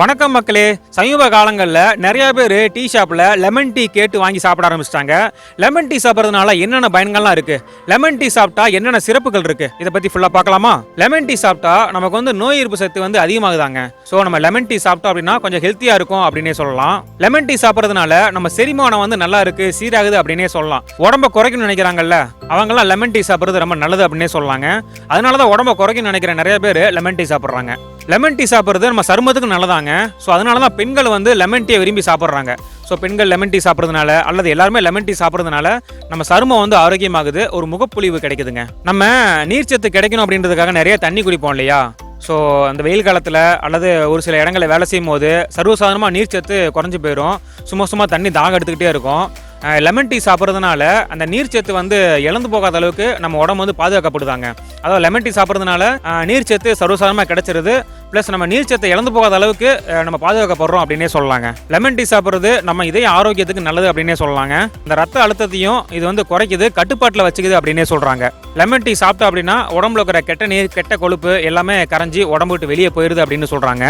வணக்கம் மக்களே. சமீப காலங்களில் நிறைய பேர் டீ ஷாப்பில் லெமன் டீ கேட்டு வாங்கி சாப்பிட ஆரம்பிச்சிட்டாங்க. லெமன் டீ சாப்பிட்றதுனால என்னென்ன பயன்கள்லாம் இருக்கு? லெமன் டீ சாப்பிட்டா என்னென்ன சிறப்புகள் இருக்கு? இதை பற்றி ஃபுல்லாக பார்க்கலாமா? லெமன் டீ சாப்பிட்டா நமக்கு வந்து நோய் எதிர்ப்பு சக்தி வந்து அதிகமாகுதாங்க. ஸோ நம்ம லெமன் டீ சாப்பிட்டோம் அப்படின்னா கொஞ்சம் ஹெல்த்தியாக இருக்கும் அப்படின்னே சொல்லலாம். லெமன் டீ சாப்பிட்றதுனால நம்ம செரிமானம் வந்து நல்லா இருக்கு சீராகுது அப்படின்னே சொல்லலாம். உடம்ப குறைக்கணும்னு நினைக்கிறாங்கல்ல அவங்களாம் லெமன் டீ சாப்பிட்றது ரொம்ப நல்லது அப்படின்னே சொல்லலாங்க. அதனால தான் உடம்ப குறைக்கணும்னு நினைக்கிற நிறைய பேர் லெமன் டீ சாப்பிட்றாங்க. லெமன் டீ சாப்பிட்றது நம்ம சருமத்துக்கு நல்லதாங்க. ஸோ அதனால தான் பெண்கள் வந்து லெமன் டீயை விரும்பி சாப்பிட்றாங்க. ஸோ பெண்கள் லெமன் டீ சாப்பிட்றதுனால அல்லது எல்லாருமே லெமன் டீ சாப்பிட்றதுனால நம்ம சருமம் வந்து ஆரோக்கியமாகுது ஒரு முகப்பொலிவு கிடைக்குதுங்க. நம்ம நீர்ச்சத்து கிடைக்கணும் அப்படின்றதுக்காக நிறைய தண்ணி குடிப்போம் இல்லையா? ஸோ அந்த வெயில் காலத்தில் அல்லது ஒரு சில இடங்களில் வேலை செய்யும் போது சர்வசாதாரணமாக நீர்ச்சத்து குறைஞ்சி போயிடும் சும்மா சும்மா தண்ணி தாகம் எடுத்துக்கிட்டே இருக்கும். லெமன் டீ சாப்பிட்றதுனால அந்த நீர்ச்சத்து வந்து இழந்து போகாத அளவுக்கு நம்ம உடம்பு வந்து பாதுகாக்கப்படுதாங்க. அதாவது லெமன் டீ சாப்பிட்றதுனால நீர்ச்சத்து சர்வசாதாரணமாக கிடைச்சிருது. ப்ளஸ் நம்ம நீர்ச்சத்தை இழந்து போகாத அளவுக்கு நம்ம பாதுகாக்கப்படுறோம் அப்படின்னே சொல்லலாங்க. லெமன் டீ சாப்பிட்றது நம்ம இதய ஆரோக்கியத்துக்கு நல்லது அப்படின்னே சொல்லலாங்க. இந்த ரத்த அழுத்தத்தையும் இது வந்து குறைக்குது கட்டுப்பாட்டில் வச்சுக்குது அப்படின்னே சொல்கிறாங்க லெமன் டீ சாப்பிட்டோம் அப்படின்னா உடம்புல இருக்கிற கெட்ட நீர் கெட்ட கொழுப்பு எல்லாமே கரைஞ்சி உடம்பு விட்டு வெளியே போயிடுது அப்படின்னு சொல்கிறாங்க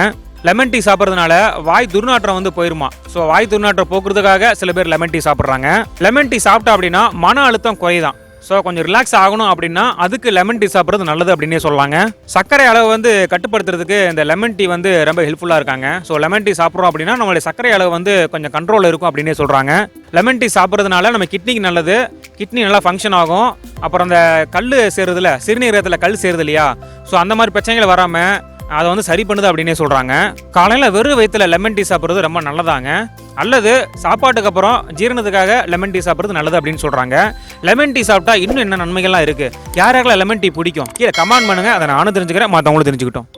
லெமன் டீ சாப்பிட்றதுனால வாய் துர்நாற்றம் வந்து போயிருமா? ஸோ வாய் துர்நாற்றம் போக்குறதுக்காக சில பேர் லெமன் டீ சாப்பிட்றாங்க. லெமன் டீ சாப்பிட்டா அப்படின்னா மன அழுத்தம் குறையுதான். ஸோ கொஞ்சம் ரிலாக்ஸ் ஆகணும் அப்படின்னா அதுக்கு லெமன் டீ சாப்பிட்றது நல்லது அப்படின்னே சொல்லலாங்க சர்க்கரை அளவு வந்து கட்டுப்படுத்துறதுக்கு இந்த லெமன் டீ வந்து ரொம்ப ஹெல்ப்ஃபுல்லாக இருக்காங்க. ஸோ லெமன் டீ சாப்பிட்றோம் அப்படின்னா நம்மளுடைய சர்க்கரை அளவு வந்து கொஞ்சம் கண்ட்ரோலில் இருக்கும் அப்படின்னே சொல்கிறாங்க லெமன் டீ சாப்பிட்றதுனால நம்ம கிட்னிக்கு நல்லது. கிட்னி நல்லா ஃபங்க்ஷன் ஆகும். அப்புறம் அந்த கல் சேருதுல சிறுநீரகத்தில் கல் சேருது இல்லையா? ஸோ அந்த மாதிரி பிரச்சனைகள் வராமல் அதை வந்து சரி பண்ணுது அப்படின்னே சொல்கிறாங்க காலையில் வெறும் வயிற்றுல லெமன் டீ சாப்பிட்றது ரொம்ப நல்லதாங்க. அல்லது சாப்பாட்டுக்கு அப்புறம் ஜீரணத்துக்காக லெமன் டீ சாப்பிட்றது நல்லது அப்படின்னு சொல்கிறாங்க லெமன் டீ சாப்பிட்டா இன்னும் என்ன நன்மைகள்லாம் இருக்குது யார் யாருக்கெல்லாம் லெமன் டீ பிடிக்கும்? கீழே கமெண்ட் பண்ணுங்கள் அதை நானும் தெரிஞ்சுக்கிறேன். மற்றவங்களும் தெரிஞ்சுக்கிட்டோம்.